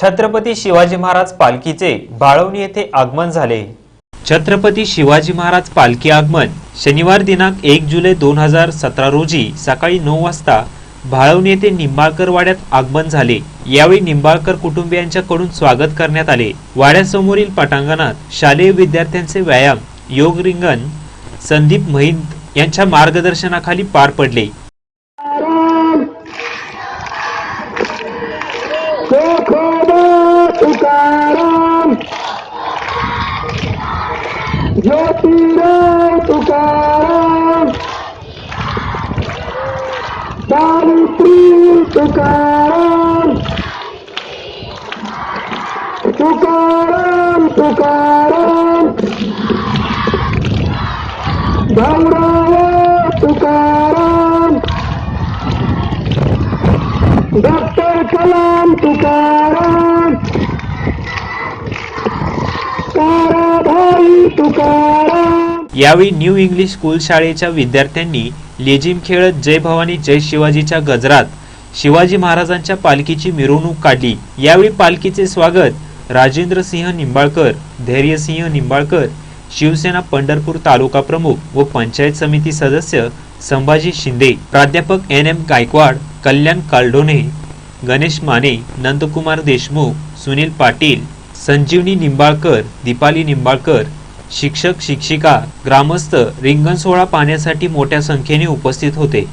छत्रपती शिवाजी महाराज पालखीचे बाळवणी येथे आगमन झाले. छत्रपती शिवाजी महाराज पालखी आगमन शनिवार दिनांक एक जुलै दोन हजार सतरा रोजी सकाळी नऊ वाजता भाळवणी येथे निंबाळकर वाड्यात आगमन झाले. यावेळी निंबाळकर कुटुंबियांच्याकडून स्वागत करण्यात आले. वाड्यासमोरील पटांगणात शालेय विद्यार्थ्यांचे व्यायाम योग रिंगण संदीप महिंद यांच्या मार्गदर्शनाखाली पार पडले. tukaran. Yo tidak tukaran. Santri tukaran. Tukaran, tukaran. Banglawa tukaran. Dokter kalam tukaran. यावेळी न्यू इंग्लिश स्कूल शाळेच्या विद्यार्थ्यांनी लेझिम खेळत जय भवानी जय शिवाजीच्या गजरात शिवाजी महाराजांच्या पालखीची मिरवणूक काढली. यावेळी पालखीचे स्वागत राजेंद्र सिंह निंबाळकर धैर्यसिंह निंबाळकर शिवसेना पंढरपूर तालुका प्रमुख व पंचायत समिती सदस्य संभाजी शिंदे प्राध्यापक एन एम गायकवाड कल्याण कालढोणे गणेश माने नंदकुमार देशमुख सुनील पाटील संजीवनी निंबाळकर दीपाली निंबाळकर शिक्षक शिक्षिका ग्रामस्थ रिंगण सोहळा पाहण्यासाठी मोठ्या संख्येने उपस्थित होते.